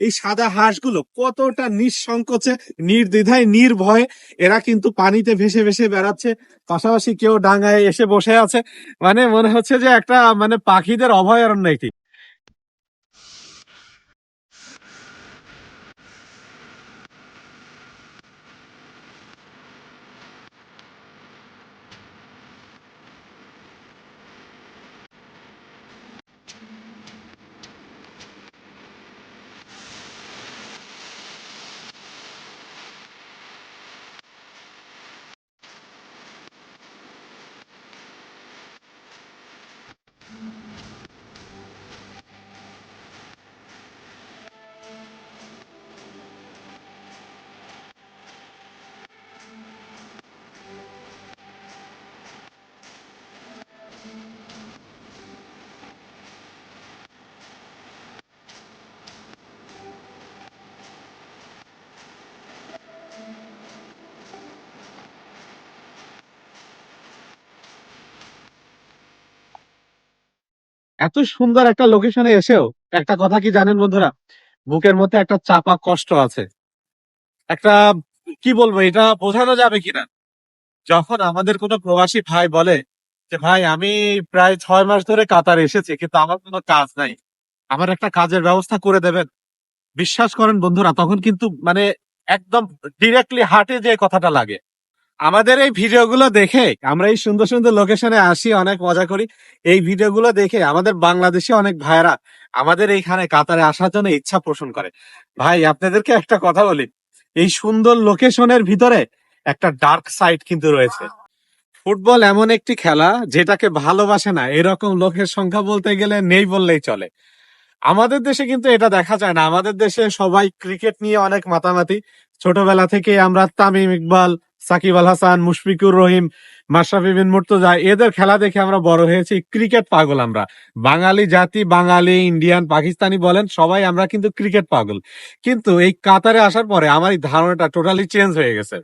এই সাদা হাঁসগুলো কতটা নিঃসংকোচে, নির্দ্বিধায়, নির্ভয়ে, এরা কিন্তু পানিতে ভেসে ভেসে বেড়াচ্ছে। পাশাপাশি কেউ ডাঙায় এসে বসে আছে। মানে মনে হচ্ছে যে একটা মানে পাখিদের অভয়ারণ্য এটি। এত সুন্দর একটা লোকেশনে এসেও, একটা কথা কি জানেন বন্ধুরা? বুকের মধ্যে একটা চাপা কষ্ট আছে। একটা, কি বলব, এটা বোঝানো যাবে কিনা? যখন আমাদের কোনো প্রবাসী ভাই বলে যে, ভাই, আমি প্রায় ছয় মাস ধরে কাতার এসেছি, কিন্তু আমার কোনো কাজ নাই। আমার একটা কাজের ব্যবস্থা করে দেবেন। বিশ্বাস করেন বন্ধুরা, তখন কিন্তু মানে একদম ডিরেক্টলি হার্টে যে কথাটা লাগে। আমাদের এই ভিডিওগুলো দেখে আমরা এই সুন্দর সুন্দর লোকেশনে আসি, অনেক মজা করি। এই ভিডিওগুলো দেখে আমাদের বাংলাদেশে অনেক ভাইরা আমাদের এইখানে কাতারে আসার জন্য ইচ্ছা পোষণ করে। ভাই, আপনাদেরকে একটা কথা বলি। এই সুন্দর লোকেশনের ভিতরে একটা ডার্ক সাইড কিন্তু রয়েছে। ফুটবল এমন একটি খেলা যেটাকে ভালোবাসে না। এরকম লোকের সংখ্যা বলতে গেলে নেই বললেই চলে। আমাদের দেশে কিন্তু এটা দেখা যায় না। আমাদের দেশে সবাই ক্রিকেট নিয়ে অনেক মাতামাতি। ছোটবেলা থেকে আমরা তামিম ইকবাল সাকিব আল হাসান, মুশফিকুর রহিম, মাশরাফি বিন মুর্তজা, এদের খেলা দেখে আমরা বড় হয়েছি। ক্রিকেট পাগল আমরা। বাঙালি জাতি, বাঙালি, ইন্ডিয়ান, পাকিস্তানি বলেন, সবাই আমরা কিন্তু ক্রিকেট পাগল। কিন্তু এই কাতারে আসার পরে আমার এই ধারণাটা টোটালি চেঞ্জ হয়ে গেছে।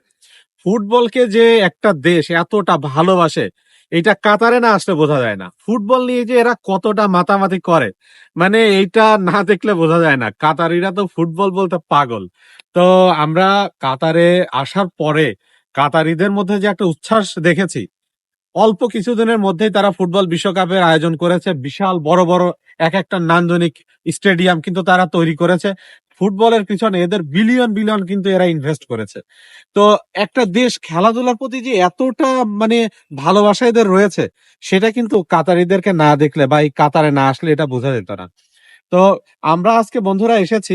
ফুটবলকে যে একটা দেশ এতটা ভালোবাসে, এটা কাতারে না আসলে বোঝা যায় না। ফুটবল নিয়ে যে এরা কতটা মাতামাতি করে মানে এইটা না দেখলে বোঝা যায় না। কাতারিরা তো ফুটবল বলতে পাগল। তো আমরা কাতারে আসার পরে কাতারিদের মধ্যে যে একটা উচ্ছ্বাস দেখেছি। অল্প কিছুদিনের মধ্যেই তারা ফুটবল বিশ্বকাপের আয়োজন করেছে। বিশাল, বড় বড় এক একটা নান্দনিক স্টেডিয়াম কিন্তু তারা তৈরি করেছে। ফুটবলের পিছনে এদের বিলিয়ন বিলিয়ন কিন্তু এরা ইনভেস্ট করেছে। তো একটা দেশ খেলাধুলার প্রতি যে এতটা মানে ভালোবাসা এদের রয়েছে, সেটা কিন্তু কাতারিদেরকে না দেখলে বা এই কাতারে না আসলে এটা বোঝা যেত না। তো আমরা আজকে বন্ধুরা এসেছি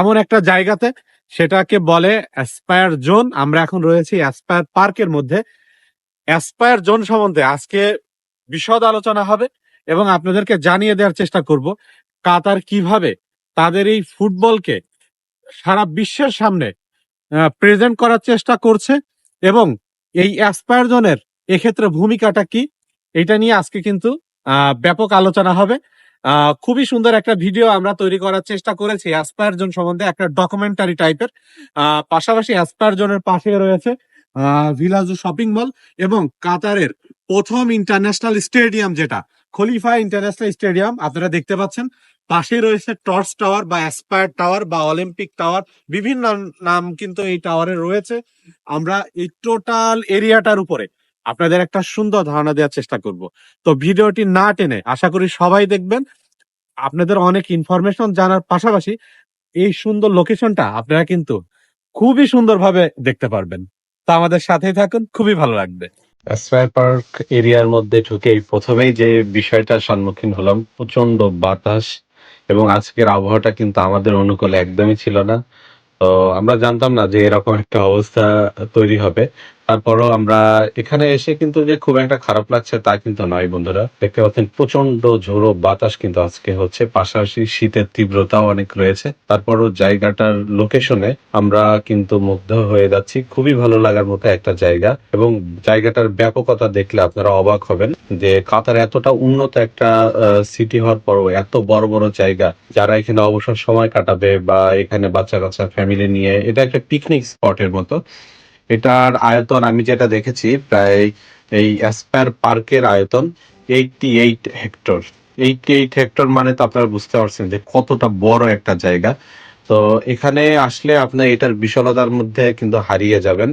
এমন একটা জায়গাতে সেটাকে বলে অ্যাসপায়ার জোন আমরা এখন রয়েছি অ্যাসপায়ার পার্কের মধ্যে। অ্যাসপায়ার জোন সম্বন্ধে আজকে বিশদ আলোচনা হবে এবং আপনাদেরকে জানিয়ে দেওয়ার চেষ্টা করব কাতার কীভাবে তাদের এই ফুটবলকে সারা বিশ্বের সামনে প্রেজেন্ট করার চেষ্টা করছে এবং এই অ্যাসপায়ার জোনের এক্ষেত্রে ভূমিকাটা কি? এটা নিয়ে আজকে কিন্তু ব্যাপক আলোচনা হবে। খুবই সুন্দর একটা ভিডিও আমরা তৈরি করার চেষ্টা করেছি অ্যাসপায়ার জোন সম্বন্ধে একটা ডকুমেন্টারি টাইপের পাশাপাশি অ্যাসপায়ার জোনের পাশে রয়েছে ভিলাজো শপিং মল এবং কাতারের প্রথম ইন্টারন্যাশনাল স্টেডিয়াম যেটা খলিফা ইন্টারন্যাশনাল স্টেডিয়াম আপনারা দেখতে পাচ্ছেন। পাশে রয়েছে টর্চ টাওয়ার বা অ্যাসপায়ার টাওয়ার বা অলিম্পিক টাওয়ার বিভিন্ন নাম কিন্তু এই টাওয়ারে রয়েছে। আমরা এই টোটাল এরিয়াটার উপরে আপনাদের একটা সুন্দর ধারণা দেওয়ার চেষ্টা করব। তো ভিডিওটি না টেনে আশা করি সবাই দেখবেন। আপনাদের অনেক ইনফরমেশন জানার পাশাপাশি এই সুন্দর লোকেশনটা আপনারা কিন্তু খুবই সুন্দরভাবে দেখতে পারবেন। তো আমাদের সাথেই থাকুন, খুবই ভালো লাগবে। অ্যাসপায়ার পার্ক এরিয়ার মধ্যে ঢুকে প্রথমেই যে বিষয়টার সম্মুখীন হলাম প্রচণ্ড বাতাস এবং আজকের আবহাওয়াটা কিন্তু আমাদের অনুকূলে একদমই ছিল না। তো আমরা জানতাম না যে এরকম একটা অবস্থা তৈরি হবে। তারপরও আমরা এখানে এসে কিন্তু যে খুব একটা খারাপ লাগছে তা কিন্তু নয় বন্ধুরা। দেখতে পাচ্ছেন প্রচণ্ড ঝোড়ো বাতাস কিন্তু আজকে হচ্ছে, পাশাপাশি শীতের তীব্রতাও অনেক রয়েছে। তারপরও জায়গাটার লোকেশনে আমরা কিন্তু মুগ্ধ হয়ে যাচ্ছি। খুবই ভালো লাগার মতো একটা জায়গা এবং জায়গাটার ব্যাপকতা দেখলে আপনারা অবাক হবেন যে কাতার এতটা উন্নত একটা সিটি হওয়ার পরও এত বড় বড় জায়গা, যারা এখানে অবসর সময় কাটাবে বা এখানে বাচ্চা কাচ্চা ফ্যামিলি নিয়ে, এটা একটা পিকনিক স্পটের মতো। এটার আয়তন আমি যেটা দেখেছি প্রায় এই অ্যাসপায়ার পার্কের আয়তন eighty eight hectare eight eight hectare মানে তো আপনারা বুঝতে পারছেন যে কতটা বড় একটা জায়গা। তো এখানে আসলে আপনার এটার বিশালতার মধ্যে কিন্তু হারিয়ে যাবেন।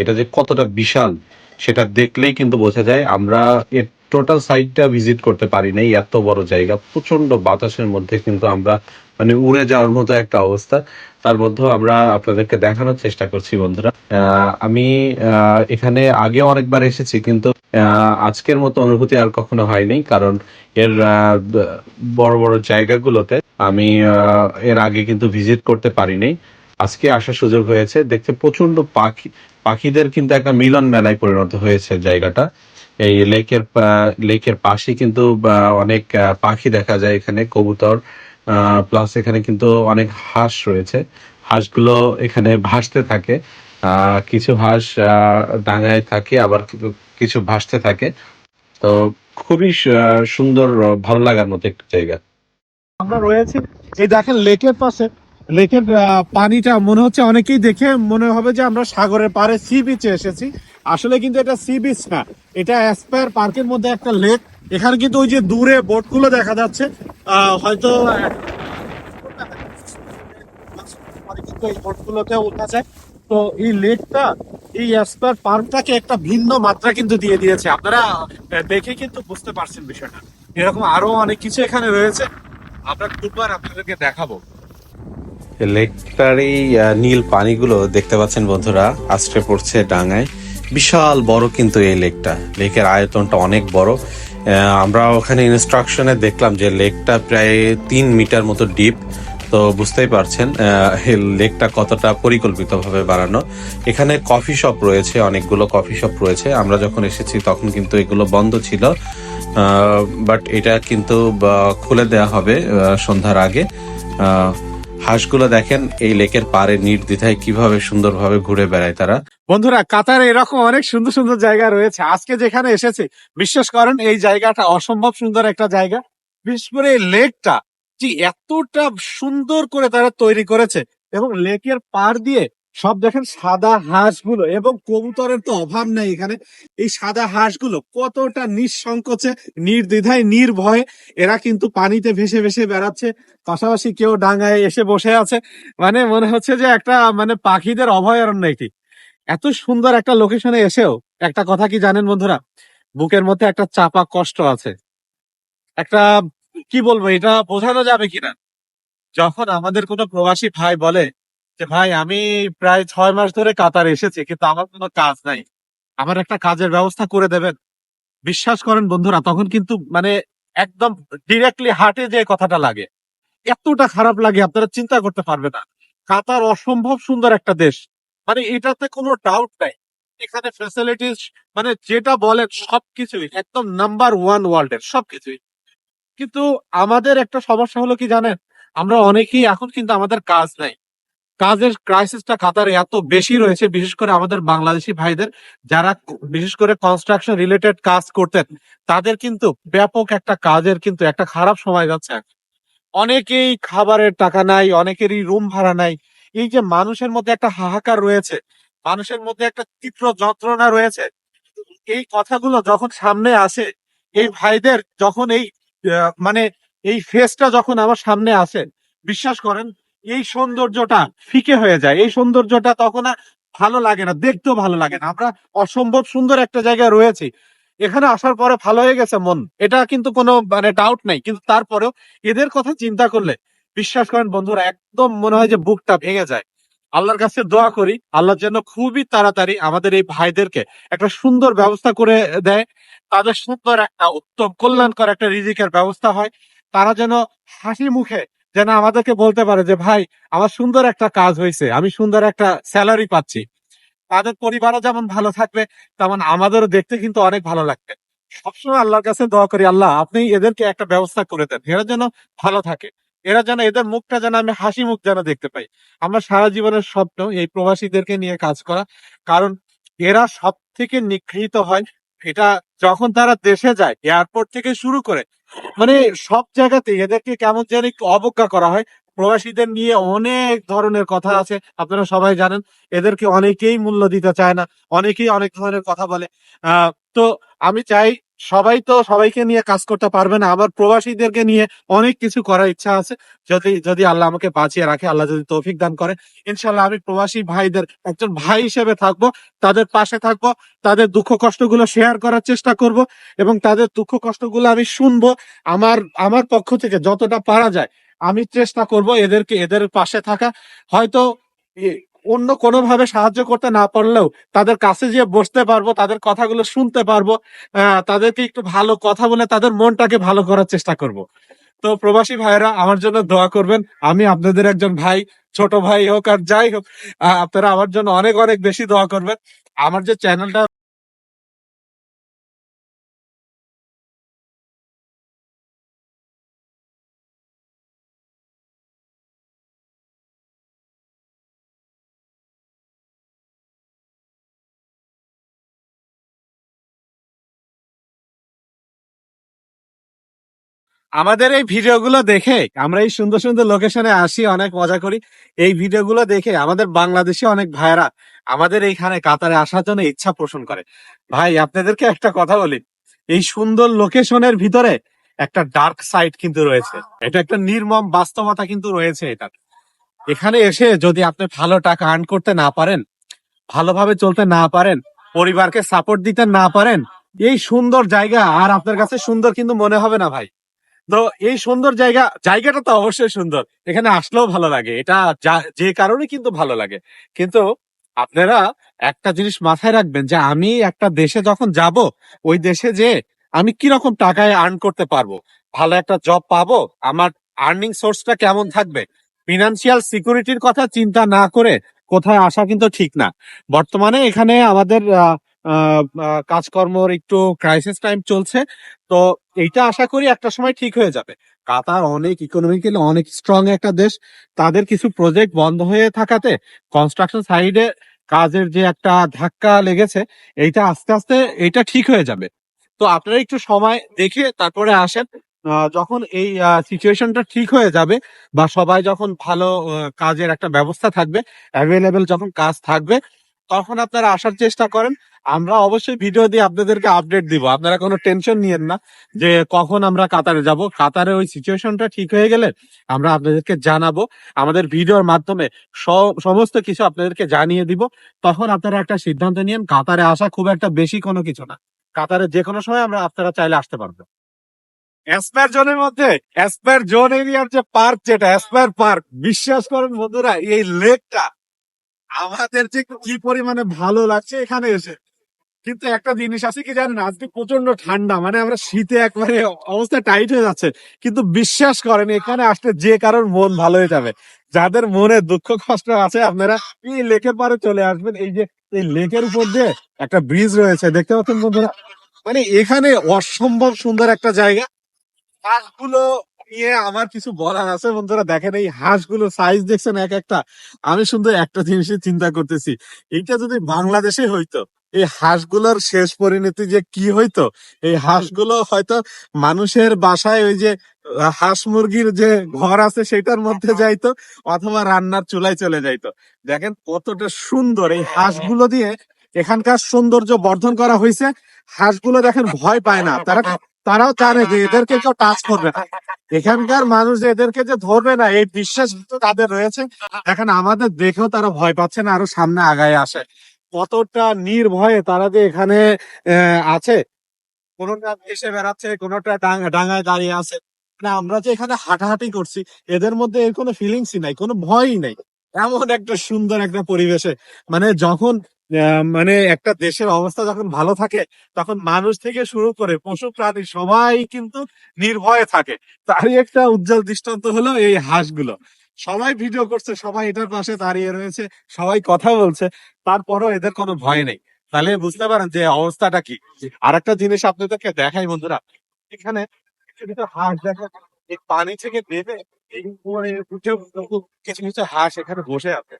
এটা যে কতটা বিশাল, সেটা দেখলেই কিন্তু বোঝা যায়। আমরা এর টোটাল সাইডটা ভিজিট করতে পারি নাই, এত বড় জায়গা। প্রচণ্ড বাতাসের মধ্যে কিন্তু আমরা মানে উড়ে যাওয়ার মতো একটা অবস্থা। তার মধ্যেও আমরা আপনাদেরকে দেখানোর চেষ্টা করছি বন্ধুরা। আমি এখানে আগেও অনেকবার এসেছি কিন্তু আজকের মতো অনুভূতি আর কখনো হয়নি কারণ এর বড় বড় জায়গাগুলোতে আমি এর আগে কিন্তু ভিজিট করতে পারিনি। আজকে আসার সুযোগ হয়েছে। দেখতে প্রচণ্ড পাখি পাখিদের কিন্তু একটা মিলন মেলায় পরিণত হয়েছে জায়গাটা। এই লেকের লেকের পাশে কিন্তু আহ, অনেক আহ, পাখি দেখা যায় এখানে কবুতর প্লাস এখানে কিন্তু অনেক হাঁস রয়েছে। হাঁসগুলো এখানে ভাসতে থাকে। কিছু হাঁস ডাঙায় থাকে, আবার কিছু- ভাসতে থাকে। তো খুবই সুন্দর, ভালো লাগার মতো একটা জায়গা। আমরা রয়েছি। এই দেখেন লেকের পাশে লেকের পানিটা মনে হচ্ছে অনেকেই দেখে মনে হবে যে আমরা সাগরের পাড়ে সি বিচে এসেছি। আসলে কিন্তু এটা সি বিচ না, এটা অ্যাসপায়ার পার্কের মধ্যে একটা লেক। এখানে কিন্তু ওই যে দূরে বোটগুলো দেখা যাচ্ছে। হয়তো এই বোটগুলোতে উঠা যায়। তো এই লেকটা, এই অ্যাসপায়ার পার্কটাকে একটা ভিন্ন মাত্রা কিন্তু দিয়ে দিয়েছে। আপনারা দেখে কিন্তু বুঝতে পারছেন বিষয়টা। এরকম আরও অনেক কিছু এখানে রয়েছে। আমরা খুববার আপনাদেরকে দেখাবো। লেকটার এই নীল পানিগুলো দেখতে পাচ্ছেন বন্ধুরা আশ্রে পড়ছে ডাঙায়। বিশাল বড় কিন্তু এই লেকটা। লেকের আয়তনটা অনেক বড়। আমরা ওখানে ইনস্ট্রাকশনে দেখলাম যে লেকটা প্রায় তিন মিটার মতো ডিপ তো বুঝতেই পারছেন লেকটা কতটা পরিকল্পিতভাবে বানানো এখানে কফি শপ রয়েছে, অনেকগুলো কফি শপ রয়েছে। আমরা যখন এসেছি তখন কিন্তু এগুলো বন্ধ ছিল। বাট এটা কিন্তু খুলে দেওয়া হবে সন্ধ্যার আগে। হাঁসগুলো দেখেন, এই লেকের পাড়ে নির্দ্বিধায় কীভাবে সুন্দরভাবে ঘুরে বেড়ায় তারা। বন্ধুরা, কাতারে এরকম অনেক সুন্দর সুন্দর জায়গা রয়েছে। আজকে যেখানে এসেছে, বিশ্বাস করেন, এই জায়গাটা অসম্ভব সুন্দর একটা জায়গা। বিশেষ করে এই লেকটা যে এতটা সুন্দর করে তারা তৈরি করেছে এবং লেকের পার দিয়ে সব দেখেন সাদা হাঁসগুলো এবং কবুতরের তো অভাব নেই এখানে। এই সাদা হাঁসগুলো কতটা নিঃসংকোচে, নির্দ্বিধায়, নির্ভয়ে এরা কিন্তু পানিতে ভেসে ভেসে বেড়াচ্ছে। পাশাপাশি কেউ ডাঙায় এসে বসে আছে। মানে মনে হচ্ছে যে একটা মানে পাখিদের অভয়ারণ্য এটি এত সুন্দর একটা লোকেশনে এসেও, একটা কথা কি জানেন বন্ধুরা? বুকের মধ্যে একটা চাপা কষ্ট আছে। একটা, কি বলব, এটা বোঝানো যাবে কিনা? যখন আমাদের কোনো প্রবাসী ভাই বলে যে, ভাই, আমি প্রায় ছয় মাস ধরে কাতার এসেছি, কিন্তু আমার কোনো কাজ নাই। আমার একটা কাজের ব্যবস্থা করে দেবেন। বিশ্বাস করেন বন্ধুরা, তখন কিন্তু মানে একদম ডিরেক্টলি হার্টে যে কথাটা লাগে, এতটা খারাপ লাগে, আপনারা চিন্তা করতে পারবে না। কাতার অসম্ভব সুন্দর একটা দেশ। মানে এটাতে কোনো ডাউট নাই। এখানে ফ্যাসিলিটিস মানে যেটা বলেন সবকিছুই, একদম নাম্বার ওয়ান ওয়ার্ল্ডের সবকিছুই। কিন্তু আমাদের একটা সমস্যা হলো কি জানেন? আমরা অনেকেই এখন কিন্তু আমাদের কাজ নাই। কাজের ক্রাইসিসটা কাতারে এত বেশি রয়েছে, বিশেষ করে আমাদের বাংলাদেশি ভাইদের যারা বিশেষ করে কনস্ট্রাকশন রিলেটেড কাজ করতেন, তাদের কিন্তু ব্যাপক একটা কাজের কিন্তু একটা খারাপ সময় যাচ্ছে। অনেকেই খাবারের টাকা নাই, অনেকেরই রুম ভাড়া নাই। এই যে মানুষের মধ্যে একটা হাহাকার রয়েছে, মানুষের মধ্যে একটা তীব্র যন্ত্রণা রয়েছে, এই কথাগুলো যখন সামনে আসে, এই ভাইদের যখন এই মানে এই ফেসটা যখন আমার সামনে আসে, বিশ্বাস করেন এই সৌন্দর্যটা ফিকে হয়ে যায়। এই সৌন্দর্যটা তখন আর ভালো লাগে না, দেখতেও ভালো লাগে না। আমরা অসম্ভব সুন্দর একটা জায়গায় রয়েছি। এখানে আসার পরে ভালো হয়ে গেছে মন। এটা কিন্তু কোনো মানে ডাউট নাই। কিন্তু তারপরেও এদের কথা চিন্তা করলে, বিশ্বাস করেন বন্ধুরা, একদম মনে হয় যে বুকটা ভেঙে যায়। আল্লাহর কাছে দোয়া করি, আল্লাহ যেন খুবই তাড়াতাড়ি আমাদের এই ভাইদেরকে একটা সুন্দর ব্যবস্থা করে দেয়। তাদের সুন্দর একটা, উত্তম কল্যাণকর একটা রিজিকের ব্যবস্থা হয়। তারা যেন হাসি মুখে যেন আমাদেরকে বলতে পারে যে, ভাই, আমার সুন্দর একটা কাজ হয়েছে, আমি সুন্দর একটা স্যালারি পাচ্ছি। তাদের পরিবারও যেমন ভালো থাকবে, তেমন আমাদেরও দেখতে কিন্তু অনেক ভালো লাগবে। সবসময় আল্লাহর কাছে দোয়া করি, আল্লাহ, আপনি এদেরকে একটা ব্যবস্থা করে দেন, এরা যেন ভালো থাকে। এরা যেন, এদের মুখটা যেন আমি হাসি মুখ যেন দেখতে পাই। আমার সারা জীবনের স্বপ্ন এই প্রবাসীদেরকে নিয়ে কাজ করা, কারণ এরা সব থেকে নিগৃহীত হয় এটা যখন তারা দেশে যায় এয়ারপোর্ট থেকে শুরু করে মানে সব জায়গাতে এদেরকে কেমন জানি অবজ্ঞা করা হয়। প্রবাসীদের নিয়ে অনেক ধরনের কথা আছে, আপনারা সবাই জানেন। এদেরকে অনেকেই মূল্য দিতে চায় না, অনেকেই অনেক ধরনের কথা বলে। তো আমি চাই সবাই তো সবাইকে নিয়ে কাজ করতে পারবে না। আবার প্রবাসীদেরকে নিয়ে অনেক কিছু করার ইচ্ছা আছে। যদি যদি আল্লাহ আমাকে বাঁচিয়ে রাখে, আল্লাহ যদি তৌফিক দান করে ইনশাল্লাহ আমি প্রবাসী ভাইদের, একজন ভাই হিসেবে থাকব, তাদের পাশে থাকব, তাদের দুঃখ কষ্টগুলো শেয়ার করার চেষ্টা করব এবং তাদের দুঃখ কষ্টগুলো আমি শুনব। আমার আমার পক্ষ থেকে যতটা পারা যায়, আমি চেষ্টা করব এদেরকে, এদের পাশে থাকা। হয়তো অন্য কোনোভাবে সাহায্য করতে না পারলেও তাদের কাছে গিয়ে বসতে পারব, তাদের কথাগুলো শুনতে পারব তাদেরকে একটু ভালো কথা বলে তাদের মনটাকে ভালো করার চেষ্টা করব। তো প্রবাসী ভাইরা আমার জন্য দোয়া করবেন। আমি আপনাদের একজন ভাই, ছোট ভাই হোক আর যাই হোক আপনারা আমার জন্য অনেক অনেক বেশি দোয়া করবেন। আমার যে চ্যানেলটা আমাদের এই ভিডিওগুলো দেখে আমরা এই সুন্দর সুন্দর লোকেশনে আসি, অনেক মজা করি। এই ভিডিওগুলো দেখে আমাদের বাংলাদেশে অনেক ভাইরা আমাদের এইখানে কাতারে আসার জন্য ইচ্ছা পোষণ করে। ভাই, আপনাদেরকে একটা কথা বলি। এই সুন্দর লোকেশনের ভিতরে একটা ডার্ক সাইড কিন্তু রয়েছে। এটা একটা নির্মম বাস্তবতা কিন্তু রয়েছে এটা। এখানে এসে যদি আপনি ভালো টাকা আর্ন করতে না পারেন, ভালোভাবে চলতে না পারেন, পরিবারকে সাপোর্ট দিতে না পারেন, এই সুন্দর জায়গা আর আপনার কাছে সুন্দর কিন্তু মনে হবে না ভাই। তো এই সুন্দর জায়গা জায়গাটা তো অবশ্যই সুন্দর। এখানে আসলেও ভালো লাগে। এটা যে কারণে কিন্তু ভালো লাগে। কিন্তু আপনারা একটা জিনিস মাথায় রাখবেন যে আমি একটা দেশে যখন যাব ওই দেশে যে আমি কি রকম টাকায় আর্ন করতে পারব? ভালো একটা জব পাবো? আমার আর্নিং সোর্সটা কেমন থাকবে? ফিনান্সিয়াল সিকিউরিটির কথা চিন্তা না করে কোথায় আসা কিন্তু ঠিক না। বর্তমানে এখানে আমাদের আহ, কাজকর্মর একটু ক্রাইসিস টাইম চলছে। তো এইটা আশা করি একটা সময় ঠিক হয়ে যাবে। কাতার অনেক ইকোনমিক্যালি অনেক স্ট্রং একটা দেশ। তাদের কিছু প্রজেক্ট বন্ধ হয়ে থাকাতে কনস্ট্রাকশন সাইডে কাজের যে একটা ধাক্কা লেগেছে, এইটা আস্তে আস্তে এটা ঠিক হয়ে যাবে। তো আপনারা একটু সময় দেখে তারপরে আসেন। যখন এই সিচুয়েশনটা ঠিক হয়ে যাবে বা সবাই যখন ভালো কাজের একটা ব্যবস্থা থাকবে অ্যাভেলেবেল যখন কাজ থাকবে, তখন আপনারা আসার চেষ্টা করেন। আমরা অবশ্যই ভিডিও দিয়ে আপনাদেরকে আপডেট দিব। আপনারা কোনো টেনশন নিয়েন না যে কখন আমরা কাতারে যাব। কাতারে ওই সিচুয়েশনটা ঠিক হয়ে গেলে আমরা আপনাদেরকে জানাব। আমাদের ভিডিওর মাধ্যমে সমস্ত কিছু আপনাদেরকে জানিয়ে দিব। তখন আপনারা একটা সিদ্ধান্ত নিয়েন, কাতারে আসা খুব একটা বেশি কোনো কিছু না। কাতারে যে কোনো সময় আমরা আপনারা চাইলে আসতে পারবেন অ্যাসপায়ার জোনের মধ্যে অ্যাসপায়ার জোন এরিয়ার যে পার্ক যেটা অ্যাসপায়ার পার্ক বিশ্বাস করেন বন্ধুরা, এই লেকটা আমাদের যে কি পরিমাণে ভালো লাগছে এখানে এসে। কিন্তু একটা জিনিস আছে কি জানেন? আজকে প্রচণ্ড ঠান্ডা মানে আমরা শীতে একবারে অবস্থা টাইট হয়ে যাচ্ছে। কিন্তু বিশ্বাস করেন, এখানে আসলে যে কারোর মন ভালো হয়ে যাবে। যাদের মনে দুঃখ, কষ্ট আছে, আপনারা এই লেকের পারে চলে আসবেন। এই যে, এই লেকের উপর দিয়ে একটা ব্রিজ রয়েছে, দেখতে পাচ্ছেন বন্ধুরা? মানে এখানে অসম্ভব সুন্দর একটা জায়গা। হাঁসগুলো নিয়ে আমার কিছু বলার আছে বন্ধুরা, দেখেন এই হাঁসগুলো সাইজ দেখছেন এক একটা। আমি শুধু একটা জিনিসই চিন্তা করতেছি, এইটা যদি বাংলাদেশে হইতো এই হাঁসগুলোর শেষ পরিণতি যে কি হইতো? এই হাঁসগুলো হয়তো মানুষের বাসায় ওই যে হাঁস মুরগির যে ঘর আছে সেটার মধ্যে যাইতো অথবা রান্নার চুলায় চলে যাইতো। দেখেন কতটা সুন্দর এই হাঁসগুলো দিয়ে এখানকার সৌন্দর্য বর্ধন করা হয়েছে হাঁসগুলো দেখেন ভয় পায় না। তারা, তারাও জানে যে এদেরকে কেউ টাচ করবে না। এখানকার মানুষ এদেরকে যে ধরবে না, এই বিশ্বাস তাদের রয়েছে। এখন আমাদের দেখেও তারা ভয় পাচ্ছে না, আরও সামনে আগায় আসে। কতটা নির্ভয়ে তারা যে এখানে আছে। কোনোটা এসে বেড়াচ্ছে কোনোটা ডাঙায় দাঁড়িয়ে আছে। না আমরা যে এখানে হাঁটাহাঁটি করছি, এদের মধ্যে এর কোনো ফিলিংসই নাই, কোনো ভয়ই নাই। এমন একটা সুন্দর একটা পরিবেশে। মানে যখন মানে একটা দেশের অবস্থা যখন ভালো থাকে, তখন মানুষ থেকে শুরু করে পশু প্রাণী সবাই কিন্তু নির্ভয়ে থাকে। তারই একটা উজ্জ্বল দৃষ্টান্ত হলো এই হাঁসগুলো। সবাই ভিডিও করছে, সবাই এটার পাশে দাঁড়িয়ে রয়েছে, সবাই কথা বলছে, তারপরও এদের কোনো ভয় নেই। তাহলে বুঝতে পারেন যে অবস্থাটা কি। আর একটা জিনিস আপনাদেরকে দেখাই বন্ধুরা, এখানে হাঁস দেখা এই পানি থেকে নেমে কিছু কিছু হাঁস এখানে বসে আছে।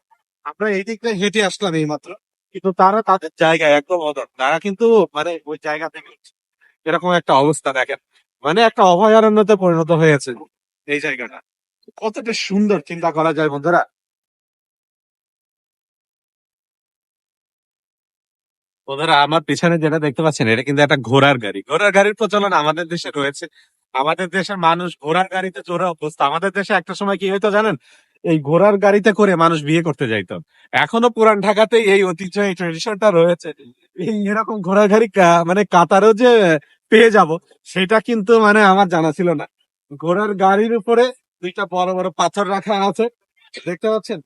আমরা এই দিকটা হেঁটে আসলাম এই মাত্র কিন্তু তারা তাদের জায়গায় একদম অদর তারা কিন্তু মানে ওই জায়গা থেকে এরকম একটা অবস্থা দেখেন। মানে একটা অভয়ারণ্যতে পরিণত হয়েছে এই জায়গাটা। কতটা সুন্দর চিন্তা করা যায় বন্ধুরা। বন্ধুরা, আমার পিছনে যেটা দেখতে পাচ্ছেন, এটা কিন্তু একটা ঘোড়ার গাড়ি। ঘোড়ার গাড়ির প্রচলন আমাদের দেশে রয়েছে। আমাদের দেশের মানুষ ঘোড়ার গাড়িতে চড়ে অভ্যস্ত। আমাদের দেশে একটা সময় কি হইতো জানেন? এই ঘোড়ার গাড়িতে করে মানুষ বিয়ে করতে যাইতো। এখনও পুরান ঢাকাতে এই ঐতিহ্য এই ট্রেডিশনটা রয়েছে। এই এরকম ঘোড়ার গাড়ি মানে কাতারও যে পেয়ে যাব, সেটা কিন্তু মানে আমার জানা ছিল না। ঘোড়ার গাড়ির উপরে দুইটা বড় বড় পাথর রাখা আছে। দেখতে পাচ্ছেন?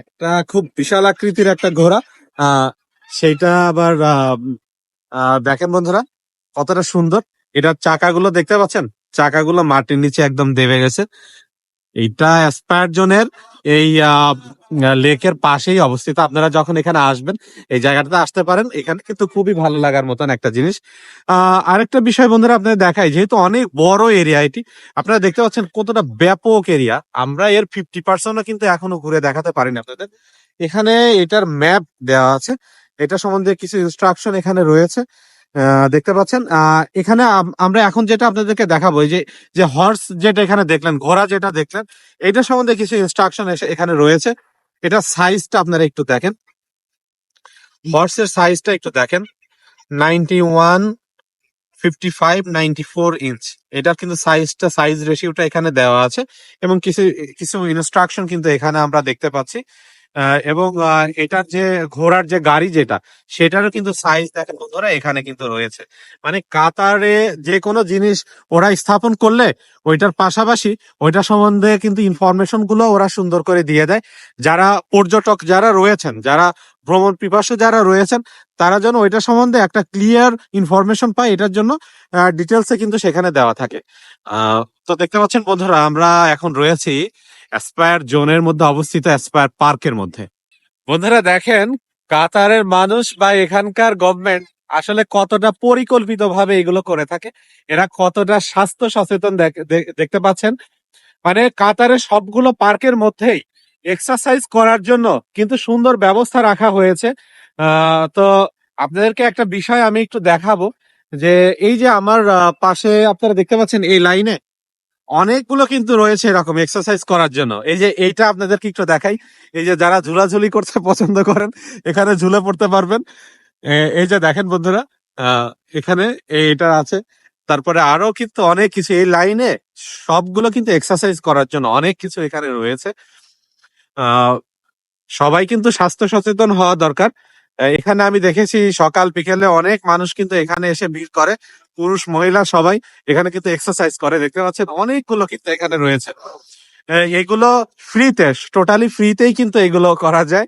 একটা খুব বিশাল আকৃতির একটা ঘোড়া। সেইটা আবার দেখেন বন্ধুরা, কতটা সুন্দর। এটার চাকাগুলো দেখতে পাচ্ছেন? চাকাগুলো মাটির নিচে একদম দেবে গেছে। এইটা অ্যাসপায়ার এই লেকের পাশেই অবস্থিত। আপনারা যখন এখানে আসবেন, এই জায়গাটাতে আসতে পারেন। এখানে কিন্তু খুবই ভালো লাগার মতন একটা জিনিস। আরেকটা বিষয় বন্ধুরা আপনাদের দেখাই, যেহেতু অনেক বড় এরিয়া এটি, আপনারা দেখতে পাচ্ছেন কতটা ব্যাপক এরিয়া আমরা এর ফিফটি পার্সেন্টও কিন্তু এখনও ঘুরে দেখাতে পারিনি আপনাদের। এখানে এটার ম্যাপ দেওয়া আছে। এটা সম্বন্ধে কিছু ইনস্ট্রাকশন এখানে রয়েছে। দেখতে পাচ্ছেন। এখানে আম- আমরা এখন যেটা আপনাদেরকে দেখাবো যে যে হর্স যেটা এখানে দেখলেন, ঘোড়া যেটা দেখলেন এটা সম্বন্ধে কিছু ইনস্ট্রাকশন এখানে রয়েছে। এটা সাইজটা আপনারা একটু দেখেন। হর্সের সাইজটা একটু দেখেন। Ninety one fifty five ninety four inch এটার কিন্তু সাইজটা সাইজ রেশিওটা এখানে দেওয়া আছে। এবং কিছু কিছু ইনস্ট্রাকশন কিন্তু এখানে আমরা দেখতে পাচ্ছি। এবং এটার যে ঘোড়ার যে গাড়ি যেটা, সেটারও কিন্তু সাইজ দেখেন বন্ধুরা, এখানে কিন্তু রয়েছে। মানে কাতারে যে কোনো জিনিস ওরা স্থাপন করলে ওইটার পাশাপাশি ওইটা সম্বন্ধে কিন্তু ইনফরমেশনগুলো ওরা সুন্দর করে দিয়ে দেয়। যারা পর্যটক যারা রয়েছেন, যারা ভ্রমণ পিপাসু যারা রয়েছেন, তারা যেন ওইটা সম্বন্ধে একটা ক্লিয়ার ইনফরমেশন পায়, এটার জন্য ডিটেলসে কিন্তু সেখানে দেওয়া থাকে। তো দেখতে পাচ্ছেন বন্ধুরা, আমরা এখন রয়েছি অ্যাসপায়ার জোনের মধ্যে অবস্থিত অ্যাসপায়ার পার্কের মধ্যে। বন্ধুরা দেখেন, কাতারের মানুষ বা এখানকার গভর্নমেন্ট আসলে কতটা পরিকল্পিত ভাবে এগুলো করে থাকে, এরা কতটা স্বাস্থ্য সচেতন দেখ- দেখতে পাচ্ছেন। মানে কাতারের সবগুলো পার্কের মধ্যেই এক্সারসাইজ করার জন্য কিন্তু সুন্দর ব্যবস্থা রাখা হয়েছে। তো আপনাদেরকে একটা বিষয় আমি একটু দেখাবো, যে এই যে আমার পাশে আপনারা দেখতে পাচ্ছেন এই লাইনে অনেকগুলো কিন্তু রয়েছে এরকম এক্সারসাইজ করার জন্য। এই যে এইটা আপনাদেরকে একটু দেখাই। এই যে যারা ঝুলাঝুলি করতে পছন্দ করেন, এখানে ঝুলে পড়তে পারবেন। এই যে দেখেন বন্ধুরা এখানে এইটা আছে। তারপরে আরও কিন্তু অনেক কিছু, এই লাইনে সবগুলো কিন্তু এক্সারসাইজ করার জন্য অনেক কিছু এখানে রয়েছে। সবাই কিন্তু স্বাস্থ্য সচেতন হওয়া দরকার। এখানে আমি দেখেছি সকাল বিকেলে অনেক মানুষ কিন্তু এখানে এসে ভিড় করে। পুরুষ, মহিলা সবাই এখানে কিন্তু এক্সারসাইজ করে। দেখতে পাচ্ছেন, অনেকগুলো কিন্তু এখানে রয়েছে। এগুলো ফ্রিতে টোটালি ফ্রিতেই কিন্তু এগুলো করা যায়।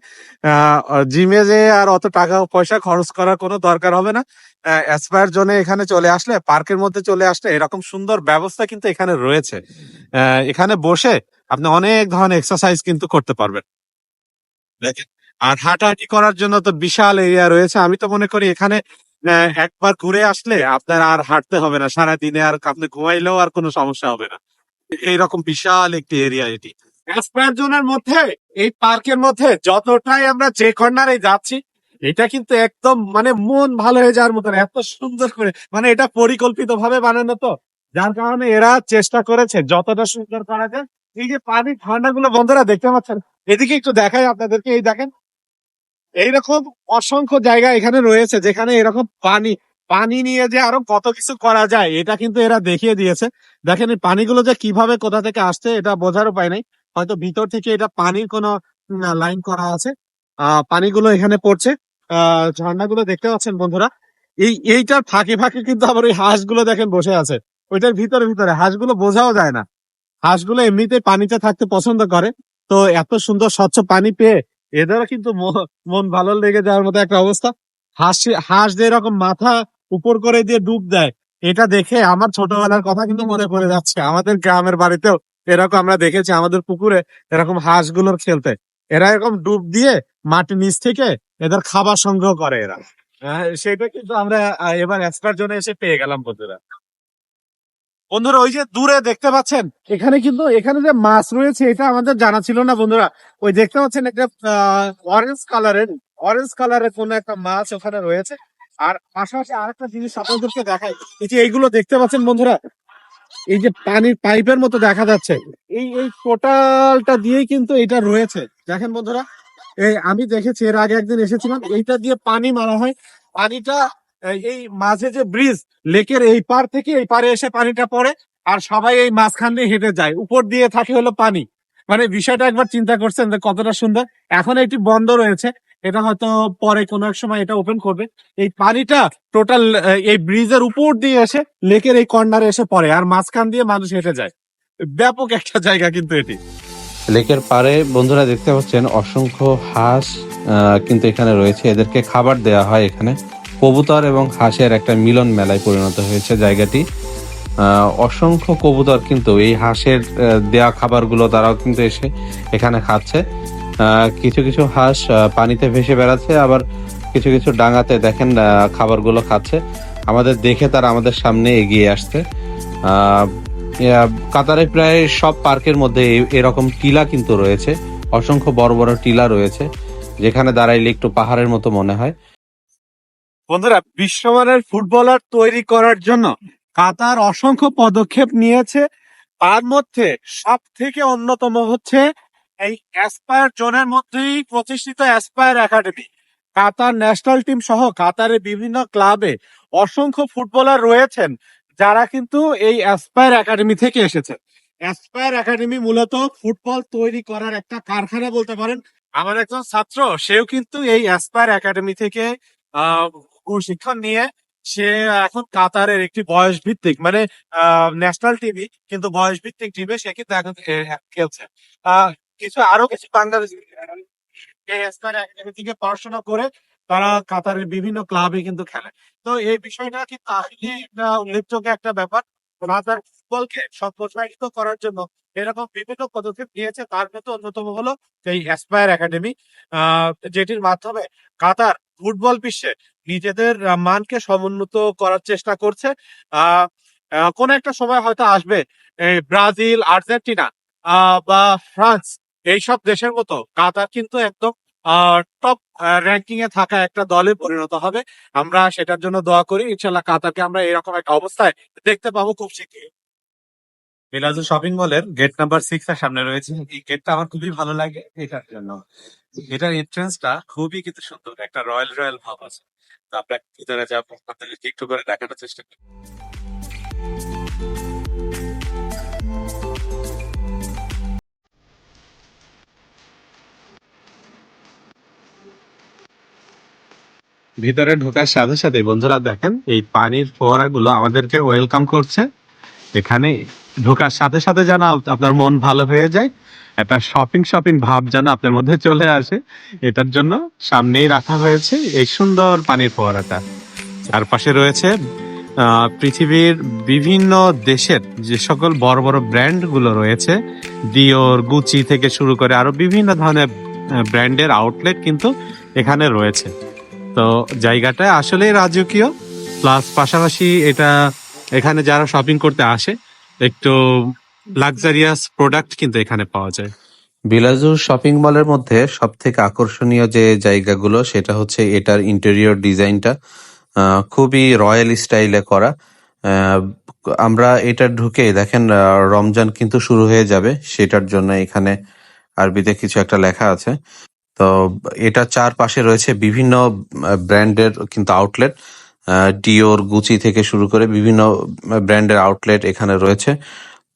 জিমে যে আর অত টাকা, পয়সা খরচ করার কোনো দরকার হবে না। অ্যাসপায়ার জোনে এখানে চলে আসলে পার্কের মধ্যে চলে আসলে এরকম সুন্দর ব্যবস্থা কিন্তু এখানে রয়েছে। এখানে বসে আপনি অনেক ধরনের এক্সারসাইজ কিন্তু করতে পারবেন। দেখেন, আর হাঁটাহাঁটি করার জন্য তো বিশাল এরিয়া রয়েছে। আমি তো মনে করি এখানে একবার ঘুরে আসলে আপনার আর হাঁটতে হবে না। সারা দিনে আর আপনি ঘুমাইলেও আর কোনো সমস্যা হবে না। এইরকম বিশাল একটি এরিয়া এটি। মধ্যে, এই পার্কের মধ্যে যতটাই আমরা যে কর্নারে যাচ্ছি, এটা কিন্তু একদম মানে মন ভালো হয়ে যাওয়ার মতন, এত সুন্দর করে মানে এটা পরিকল্পিত ভাবে বানানো তো। যার কারণে এরা চেষ্টা করেছে যতটা সুন্দর করা যায়। এই যে পানি ঠান্ডা গুলো বন্ধুরা দেখতে পাচ্ছেন, এদিকে একটু দেখাই আপনাদেরকে, এই দেখেন এইরকম অসংখ্য জায়গা এখানে রয়েছে যেখানে এরকম পানি পানি নিয়ে যে আরও কত কিছু করা যায়, এটা কিন্তু এরা দেখিয়ে দিয়েছে। দেখেন এই পানিগুলো যে কীভাবে কোথা থেকে আসছে, এটা বোঝার উপায় নাই। হয়তো ভিতর থেকে এটা পানির কোনো লাইন করা আছে। পানিগুলো এখানে পড়ছে। আহ ঝর্ণাগুলো দেখতে পাচ্ছেন বন্ধুরা? এই, এইটার ফাঁকে ফাঁকে কিন্তু আবার ওই হাঁসগুলো দেখেন বসে আছে। ওইটার ভিতরে ভিতরে হাঁসগুলো বোঝাও যায় না। হাঁসগুলো এমনিতে পানিতে থাকতে পছন্দ করে। তো এত সুন্দর স্বচ্ছ পানি পেয়ে এদেরও কিন্তু মন ভালো লেগে যাওয়ার মতো একটা অবস্থা। হাঁস হাঁস যে এরকম মাথা উপর করে দিয়ে ডুব দেয়, এটা দেখে আমার ছোটবেলার কথা কিন্তু মনে পড়ে যাচ্ছে। আমাদের গ্রামের বাড়িতেও এরকম আমরা দেখেছি, আমাদের পুকুরে এরকম হাঁসগুলোর খেলতে। এরা এরকম ডুব দিয়ে মাটির নিচ থেকে এদের খাবার সংগ্রহ করে এরা। সেটা কিন্তু আমরা এবার এক্সপার্ট জন্য এসে পেয়ে গেলাম বন্ধুরা। বন্ধুরা, ওই যে দূরে দেখতে পাচ্ছেন? এখানে কিন্তু, এখানে যে মাছ রয়েছে, এটা আমাদের জানা ছিল না বন্ধুরা। ওই দেখতে পাচ্ছেন একটা অরেঞ্জ কালারের অরেঞ্জ কালারের কোন একটা মাছ ওখানে রয়েছে। আর পাশাপাশি আরেকটা জিনিস আপনাদেরকে দেখাই। এই যে এইগুলো দেখতে পাচ্ছেন বন্ধুরা? এই যে পানির পাইপের মতো দেখা যাচ্ছে। এই এই টোটালটা দিয়েই কিন্তু এটা রয়েছে। দেখেন বন্ধুরা, এই আমি দেখেছি, এর আগে একদিন এসেছিলাম, এইটা দিয়ে পানি মারা হয়। পানিটা এই- মাঝে যে ব্রিজ লেকের এই পার থেকে এই পারে এসে পানিটা পড়ে আর সবাই এই মাঝখান দিয়ে হেঁটে যায়। উপর দিয়ে থাকে হলো পানি। মানে বিষয়টা একবার চিন্তা করছেন যে কতটা সুন্দর। এখন একটি বন্ধ রয়েছে। এটা হয়তো পরে কোনো এক সময় এটা ওপেন করবে। এই পানিটা টোটাল এই ব্রিজের উপর দিয়ে এসে লেকের এই কর্নারে এসে পড়ে আর মাঝখান দিয়ে মানুষ হেঁটে যায়। ব্যাপক একটা জায়গা কিন্তু এটি। লেকের পারে বন্ধুরা দেখতে পাচ্ছেন অসংখ্য হাঁস কিন্তু এখানে রয়েছে। এদেরকে খাবার দেওয়া হয় এখানে। কবুতর এবং হাঁসের একটা মিলন মেলায় পরিণত হয়েছে জায়গাটি। অসংখ্য কবুতর কিন্তু এই হাঁসের দেওয়া খাবারগুলো তারাও কিন্তু এসে এখানে খাচ্ছে। কিছু কিছু হাঁস পানিতে ভেসে বেড়াচ্ছে, আবার কিছু কিছু ডাঙাতে দেখেন খাবারগুলো খাচ্ছে। আমাদের দেখে তারা আমাদের সামনে এগিয়ে আসছে। কাতারে প্রায় সব পার্কের মধ্যে এরকম টিলা কিন্তু রয়েছে। অসংখ্য বড় বড় টিলা রয়েছে, যেখানে দাঁড়াইলে একটু পাহাড়ের মতো মনে হয়। বন্ধুরা, বিশ্বমানের ফুটবলার তৈরি করার জন্য কাতার অসংখ্য পদক্ষেপ নিয়েছে। তার মধ্যে সব থেকে অন্যতম হচ্ছে এই অ্যাসপায়ার জোনের মধ্যেই প্রতিষ্ঠিত Aspire academy Qatar national team সহ কাতারের বিভিন্ন ক্লাবে অসংখ্য ফুটবলার রয়েছেন, যারা কিন্তু এই অ্যাসপায়ার একাডেমি থেকে এসেছে। অ্যাসপায়ার একাডেমি মূলত ফুটবল তৈরি করার একটা কারখানা বলতে পারেন। আমার একজন ছাত্র, সেও কিন্তু এই অ্যাসপায়ার একাডেমি থেকে প্রশিক্ষণ নিয়ে সে এখন কাতারের একটি বয়স ভিত্তিক মানে ন্যাশনাল টিভি কিন্তু বয়স ভিত্তিক টিমে সে কিন্তু এখন খেলছে। কিছু, আরও কিছু বাংলাদেশ পড়াশোনা করে তারা কাতারের বিভিন্ন ক্লাবে কিন্তু খেলে। তো এই বিষয়টা কিন্তু আসলে একটা উল্লেখযোগ্য একটা ব্যাপার। কাতার ফুটবলকে সম্প্রসারিত করার জন্য এরকম বিভিন্ন পদক্ষেপ নিয়েছে। তার মধ্যে অন্যতম হলো এই অ্যাসপায়ার একাডেমি যেটির মাধ্যমে কাতার ফুটবল বিশ্বে নিজেদের মানকে সমুন্নত করার চেষ্টা করছে। কোন একটা সময় হয়তো আসবে ব্রাজিল, আর্জেন্টিনা বা ফ্রান্স, এইসব দেশের মতো। কাতার কিন্তু একদম টপ র্যাঙ্কিং এ থাকা একটা দলে পরিণত হবে। আমরা সেটার জন্য দোয়া করি। ইনশাল্লাহ কাতারকে আমরা এরকম একটা অবস্থায় দেখতে পাবো খুব শীঘ্রই মিলাজু শপিং মলের গেট নাম্বার সিক্স এর সামনে রয়েছে। এই গেটটা আমার খুবই ভালো লাগে এটার জন্য। এটার এন্ট্রান্সটা খুবই কিন্তু সুন্দর। একটা রয়্যাল রয়্যাল ভাব আছে। আমরা ভিতরে আপনাদেরকে একটু করে দেখানোর চেষ্টা করি ভিতরে ঢোকার সাথে সাথে বন্ধুরা দেখেন, এই পানির ফোয়ারা গুলো আমাদেরকে ওয়েলকাম করছে। এখানে ঢোকার সাথে সাথে যেন আপনার মন ভালো হয়ে যায়। একটা শপিং শপিং ভাব যেন আপনার মধ্যে চলে আসে। এটার জন্য সামনেই রাখা হয়েছে এই সুন্দর পানির ফোয়ারাটা। চারপাশে রয়েছে পৃথিবীর বিভিন্ন দেশের যে সকল বড় বড় ব্র্যান্ডগুলো রয়েছে ডিওর গুচি থেকে শুরু করে আরও বিভিন্ন ধরনের ব্র্যান্ডের আউটলেট কিন্তু এখানে রয়েছে। তো জায়গাটা আসলেই রাজকীয়। প্লাস পাশাপাশি এটা এখানে যারা শপিং করতে আসে, একটু লাক্সারিয়াস প্রোডাক্ট কিন্তু এখানে পাওয়া যায়। বিলাজু শপিং মলের মধ্যে সব থেকে আকর্ষণীয় যে জায়গাগুলো, সেটা হচ্ছে এটার ইন্টেরিয়র ডিজাইনটা খুবই রয়্যাল স্টাইলে করা। আমরা এটা ঢুকে, দেখেন রমজান কিন্তু শুরু হয়ে যাবে, সেটার জন্য এখানে আরবিতে কিছু একটা লেখা আছে। তো এটা চারপাশে রয়েছে বিভিন্ন ব্র্যান্ডের কিন্তু আউটলেট ডিওর গুচি থেকে শুরু করে বিভিন্ন ব্র্যান্ডের আউটলেট এখানে রয়েছে।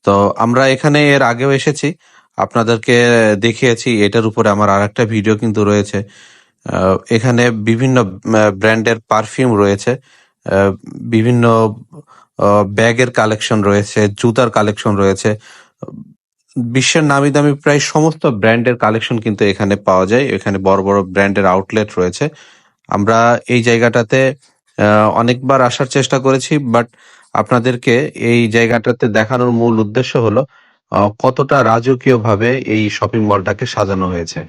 তো আমরা এখানে এর আগেও এসেছি। আপনাদেরকে দেখিয়েছি, এটার উপরে আমার আর একটা ভিডিও কিন্তু রয়েছে। এখানে বিভিন্ন ব্র্যান্ডের পারফিউম রয়েছে। বিভিন্ন ব্যাগের কালেকশন রয়েছে, জুতার কালেকশন রয়েছে। বিশ্বের নামি দামি প্রায় সমস্ত ব্র্যান্ডের কালেকশন কিন্তু এখানে পাওয়া যায়। এখানে বড় বড় ব্র্যান্ডের আউটলেট রয়েছে। আমরা এই জায়গাটাতে অনেকবার আসার চেষ্টা করেছি বাট আপনাদেরকে এই জায়গাটাতে দেখানোর মূল উদ্দেশ্য হলো কতটা রাজকীয় ভাবে এই শপিং মলটাকে সাজানো হয়েছে।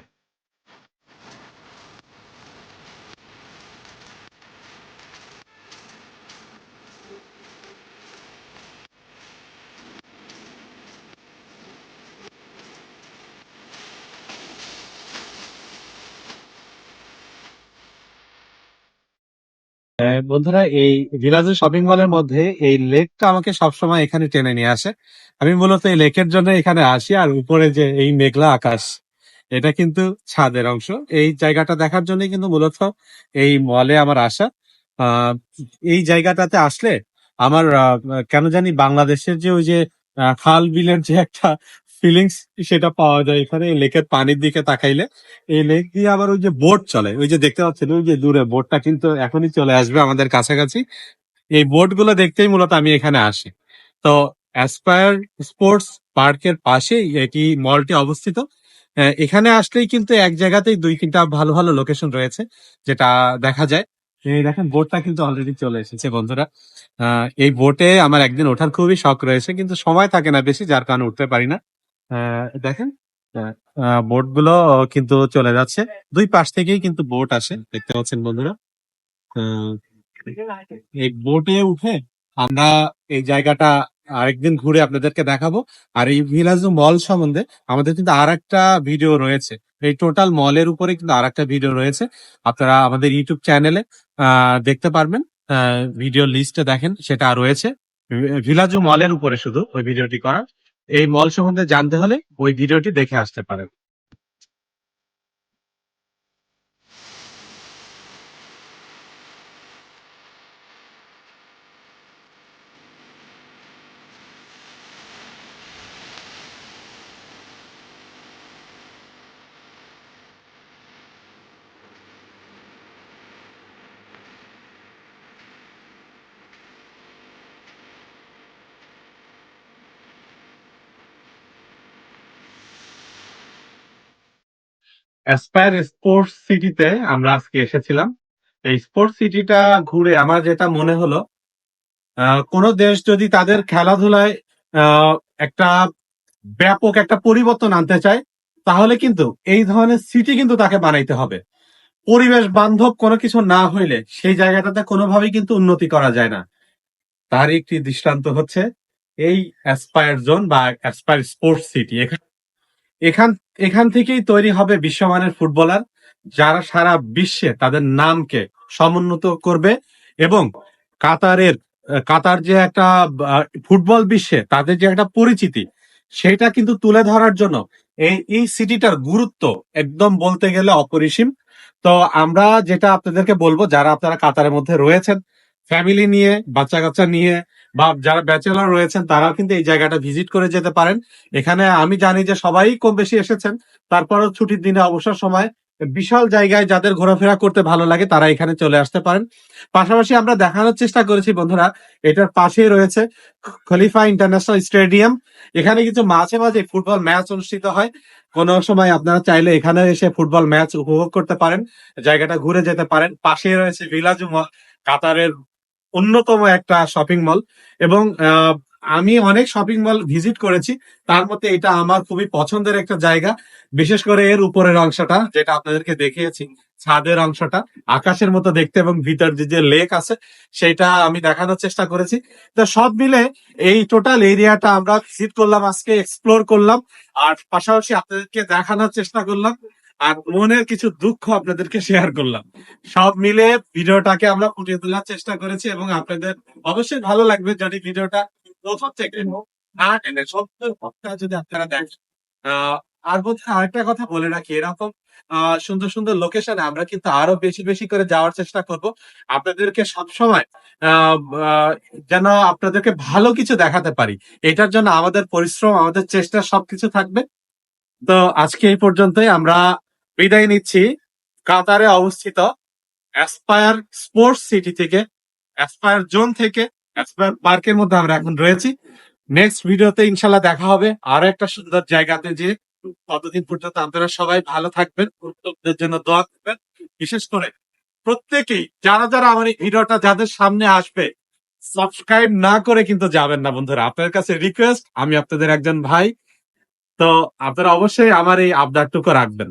বন্ধুরা, এই ভিলাজু শপিং মলের মধ্যে এই লেকটা আমাকে সবসময় এখানে টেনে নিয়ে আসে। আমি মূলত এই লেকের জন্য এখানে আসি, আর উপরে যে এই মেঘলা আকাশ, এটা কিন্তু ছাদের অংশ। এই জায়গাটা দেখার জন্য কিন্তু মূলত এই মলে আমার আসা। এই জায়গাটাতে আসলে আমার কেন জানি বাংলাদেশের যে ওই যে খাল বিলের যে একটা ফিলিংস সেটা পাওয়া যায় এখানে, এই লেকের পানির দিকে তাকাইলে। এই লেক দিয়ে আবার ওই যে বোট চলে, ওই যে দেখতে পাচ্ছেন, ওই যে দূরে বোটটা কিন্তু এখনই চলে আসবে আমাদের কাছাকাছি। এই বোটগুলো দেখতেই মূলত আমি এখানে আসি। তো অ্যাসপায়ার স্পোর্টস পার্কের পাশেই এটি মলটি অবস্থিত। এখানে আসলেই কিন্তু এক জায়গাতেই দুই তিনটা ভালো ভালো লোকেশন রয়েছে, যেটা দেখা যায়। এই দেখেন, বোটটা কিন্তু অলরেডি চলে এসেছে বন্ধুরা। এই বোটে আমার একদিন ওঠার খুবই শখ রয়েছে, কিন্তু সময় থাকে না বেশি, যার কারণে উঠতে পারি না। দেখেন বোটগুলো কিন্তু চলে যাচ্ছে। দুই পাশ থেকেই কিন্তু বোট আসে, দেখতে পাচ্ছেন বন্ধুরা। এই বোটে উঠে আমরা এই জায়গাটা আরেকদিন ঘুরে আপনাদেরকে দেখাবো। আর এই ভিলাজ মল সম্বন্ধে আমাদের কিন্তু আর একটা ভিডিও রয়েছে। এই টোটাল মলের উপরে কিন্তু আর একটা ভিডিও রয়েছে। আপনারা আমাদের ইউটিউব চ্যানেলে দেখতে পারবেন। ভিডিও লিস্টে দেখেন, সেটা রয়েছে। ভিলাজু মলের উপরে শুধু ওই ভিডিওটি করা এই মল সম্বন্ধে জানতে হলে ওই ভিডিওটি দেখে আসতে পারেন। অ্যাসপায়ার স্পোর্টস সিটিতে আমরা আজকে এসেছিলাম। এই স্পোর্টস সিটিটা ঘুরে আমার যেটা মনে হলো কোনো দেশ যদি তাদের খেলাধুলায় একটা ব্যাপক একটা পরিবর্তন আনতে চায়, তাহলে কিন্তু এই ধরনের সিটি কিন্তু তাকে বানাইতে হবে। পরিবেশ বান্ধব কোনো কিছু না হইলে সেই জায়গাটাতে কোনোভাবেই কিন্তু উন্নতি করা যায় না। তার একটি দৃষ্টান্ত হচ্ছে এই অ্যাসপায়ার জোন বা অ্যাসপায়ার স্পোর্টস সিটি এখান এখান এখান থেকেই তৈরি হবে বিশ্বমানের ফুটবলার যারা সারা বিশ্বে তাদের নামকে সমুন্নত করবে এবং কাতারের, কাতার যে একটা ফুটবল বিশ্বে তাদের যে একটা পরিচিতি সেটা কিন্তু তুলে ধরার জন্য এই এই সিটিটার গুরুত্ব একদম বলতে গেলে অপরিসীম। তো আমরা যেটা আপনাদেরকে বলব, যারা আপনারা কাতারের মধ্যে রয়েছেন ফ্যামিলি নিয়ে বাচ্চা কাচ্চা নিয়ে বা যারা ব্যাচেলার রয়েছেন, তারাও কিন্তু এই জায়গাটা ভিজিট করে যেতে পারেন। এখানে আমি জানি যে সবাই কম বেশি এসেছেন। তারপরও ছুটির দিনে অবসর সময় বিশাল জায়গায় যাদের ঘোরাফেরা করতে ভালো লাগে, তারা এখানে চলে আসতে পারেন। পাশাপাশি আমরা দেখানোর চেষ্টা করেছি, বন্ধুরা, এটার পাশেই রয়েছে খলিফা ইন্টারন্যাশনাল স্টেডিয়াম এখানে কিছু মাঝে মাঝে ফুটবল ম্যাচ অনুষ্ঠিত হয়। কোন সময় আপনারা চাইলে এখানে এসে ফুটবল ম্যাচ উপভোগ করতে পারেন। জায়গাটা ঘুরে যেতে পারেন। পাশেই রয়েছে ভিলাজু কাতারের অন্যতম একটা শপিং মল এবং আমি অনেক শপিং মল ভিজিট করেছি। তার মধ্যে এটা আমার খুবই পছন্দের একটা জায়গা। বিশেষ করে এর উপরের অংশটা, যেটা আপনাদেরকে দেখিয়েছি, ছাদের অংশটা, আকাশের মতো দেখতে এবং ভিতর যে যে লেক আছে, সেটা আমি দেখানোর চেষ্টা করেছি। তো সব মিলে এই টোটাল এরিয়াটা আমরা ভিজিট করলাম, আজকে এক্সপ্লোর করলাম। আর পাশাপাশি আপনাদেরকে দেখানোর চেষ্টা করলাম আর মনের কিছু দুঃখ আপনাদেরকে শেয়ার করলাম। সব মিলে ভিডিওটাকে আমরা ফুটিয়ে তোলার চেষ্টা করেছি এবং আপনাদের অবশ্যই ভালো লাগবে যদি ভিডিওটা প্রথম থেকে না টেনে যদি আপনারা দেখেন। আর বলতে আরেকটা কথা বলে রাখি, এরকম সুন্দর সুন্দর লোকেশনে আমরা কিন্তু আরও বেশি বেশি করে যাওয়ার চেষ্টা করব। আপনাদেরকে সবসময় যেন আপনাদেরকে ভালো কিছু দেখাতে পারি। এটার জন্য আমাদের পরিশ্রম, আমাদের চেষ্টা সবকিছু থাকবে। তো আজকে এই পর্যন্তই, আমরা বিদায় নিচ্ছি। কাতারে অবস্থিত অ্যাসপায়ার স্পোর্টস সিটি থেকে অ্যাসপায়ার জোন থেকে অ্যাসপায়ার পার্কের মধ্যে আমরা এখন রয়েছি। নেক্সট ভিডিওতে ইনশাল্লাহ দেখা হবে। আরও একটা সুন্দর জায়গাতে যে ততদিন পর্যন্ত আপনারা সবাই ভালো থাকবেন জন্য দোয়া করবেন। বিশেষ করে প্রত্যেকেই, যারা যারা আমার এই ভিডিওটা যাদের সামনে আসবে সাবস্ক্রাইব না করে কিন্তু যাবেন না বন্ধুরা। আপনাদের কাছে রিকোয়েস্ট আমি আপনাদের একজন ভাই। তো আপনারা অবশ্যই আমার এই আবদারটুকু রাখবেন।